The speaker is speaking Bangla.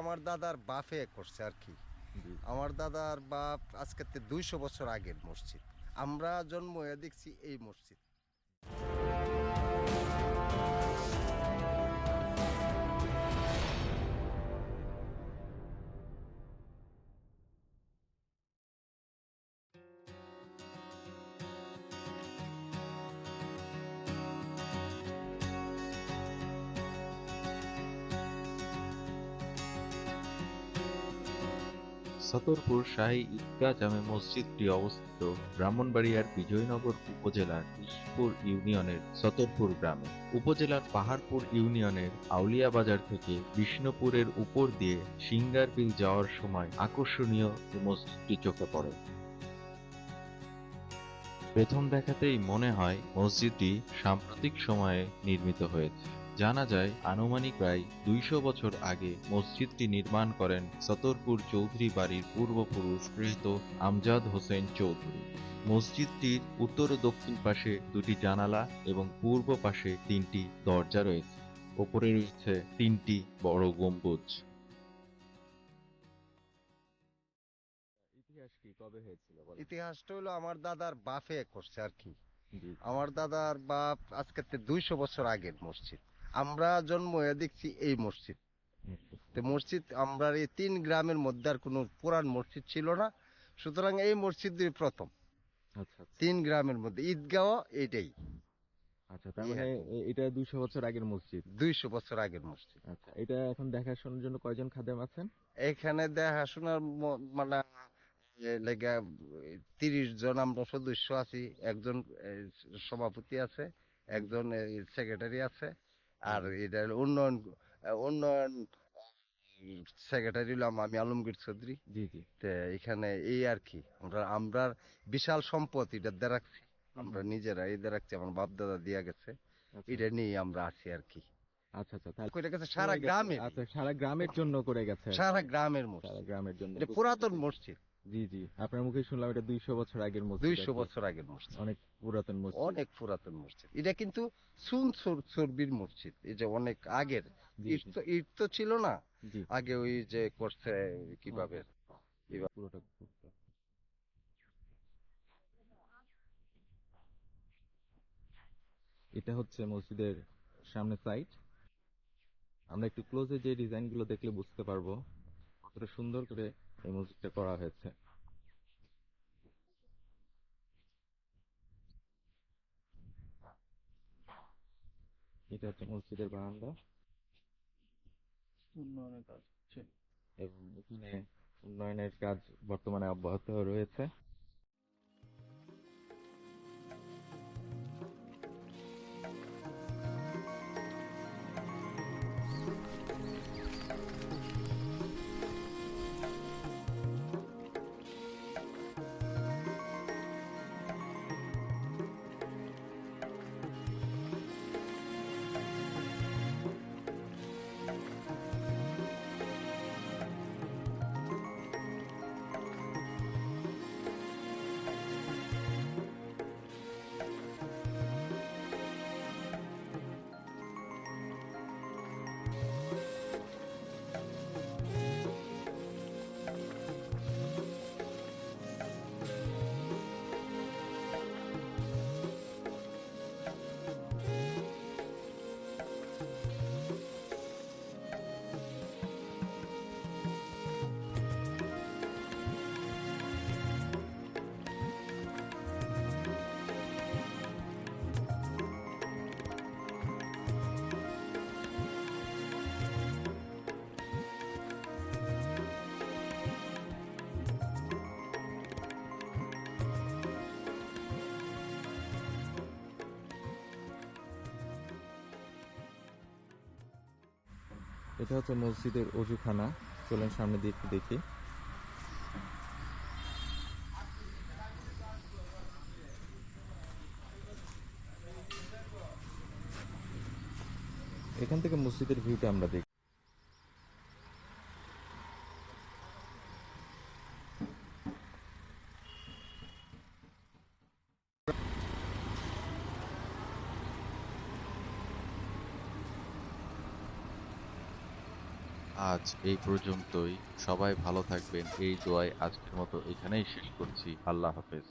আমার দাদার বাপে করছে আর কি। আমার দাদার বাপ আজকে দুইশো বছর আগের মসজিদ। আমরা জন্ম হয়ে দেখছি এই মসজিদ। সতরপুর শাহী ঈদগাহ জামে মসজিদটি অবস্থিত ব্রাহ্মণবাড়িয়ার বিজয়নগর উপজেলার ইসপুর ইউনিয়নের সতরপুর গ্রামে। উপজেলার পাহাড়পুর ইউনিয়নের আউলিয়া বাজার থেকে বিষ্ণুপুরের উপর দিয়ে সিঙ্গারবিল যাওয়ার সময় আকর্ষণীয় মসজিদটি চোখে পড়ে। প্রথম দেখাতেই মনে হয় মসজিদটি সাম্প্রতিক সময়ে নির্মিত হয়েছে। জানা যায় আনুমানিক প্রায় দুইশো বছর আগে মসজিদটি নির্মাণ করেন সতরপুর চৌধুরী বাড়ির পূর্বপুরুষ কৃত আমজাদ হোসেন চৌধুরী। মসজিদটির উত্তর ও দক্ষিণ পাশে দুটি জানালা এবং পূর্ব পাশে তিনটি দরজা রয়েছে। ওপরে রয়েছে তিনটি বড় গম্বুজ। ইতিহাস কি? কবে হয়েছিল বলেন? ইতিহাসটা হলো আমার দাদার বাপে করছে আর কি। আমার দাদার বাপ আজকে দুইশো বছর আগের মসজিদ। আমরা জন্ম হয়ে দেখছি এই মসজিদ। তো মসজিদ আমরা এই তিন গ্রামের মধ্যে আর কোনো পুরান মসজিদ ছিল না। সুতরাং এই মসজিদই প্রথম। আচ্ছা আচ্ছা। তিন গ্রামের মধ্যে। ঈদগাহ এইটাই। আচ্ছা তার মানে এটা দুইশো বছর আগের মসজিদ। দুইশো বছর আগের মসজিদ। আচ্ছা এটা এখন দেখাশোনার জন্য কয়জন খাদেম আছেন? এখানে দেখাশোনার মানে লেগা তিরিশ জন আমরা সদস্য আছি। একজন সভাপতি আছে একজন সেক্রেটারি আছে। আর এটা হলো উন্নয়ন উন্নয়ন সেক্রেটারি হলাম আমি আলমগীর চৌধুরী। জি জি। এখানে এই আর কি আমরা আমরা বিশাল সম্পদ এটা দিয়ে রাখছি আমরা নিজেরা এই দিয়ে রাখছি আমার বাপ দাদা দিয়া গেছে। আচ্ছা। এটা নিয়ে আমরা আছি আর কি। আচ্ছা আচ্ছা করে গেছে সারা গ্রামে আচ্ছা সারা গ্রামের জন্য করে গেছে। সারা গ্রামের মসজিদ। সারা গ্রামের জন্য এটা পুরাতন মসজিদ। জি জি। আপনার মুখে শুনলাম এটা দুইশো বছর আগের মসজিদ দুইশো বছর আগের মসজিদ। অনেক পুরাতন মসজিদ। অনেক পুরাতন মসজিদ। এটা কিন্তু সুন মসজিদ। এই যে অনেক আগের। ইট তো ইট তো ছিল না। আগে ওই যে করছে কীভাবে? পুরোটা এটা হচ্ছে মসজিদের সামনে সাইড আমরা একটু ক্লোজে যে ডিজাইনগুলো দেখলে বুঝতে পারব। কতটা সুন্দর করে এই মসজিদটা করা হয়েছে। এটা হচ্ছে মসজিদের বারান্দা। উন্নয়নের কাজ হচ্ছে। এবং এখানে উন্নয়নের কাজ বর্তমানে অব্যাহত রয়েছে। এটা হচ্ছে মসজিদের অজুখানা। চলেন সামনে দিয়ে একটু দেখি। এখান থেকে মসজিদের ভিউটা আমরা দেখি আজ এই পর্যন্তই। সবাই ভালো থাকবেন। এই দোয়ায় আজকের মতো এখানেই শেষ করছি। আল্লাহ হাফেজ।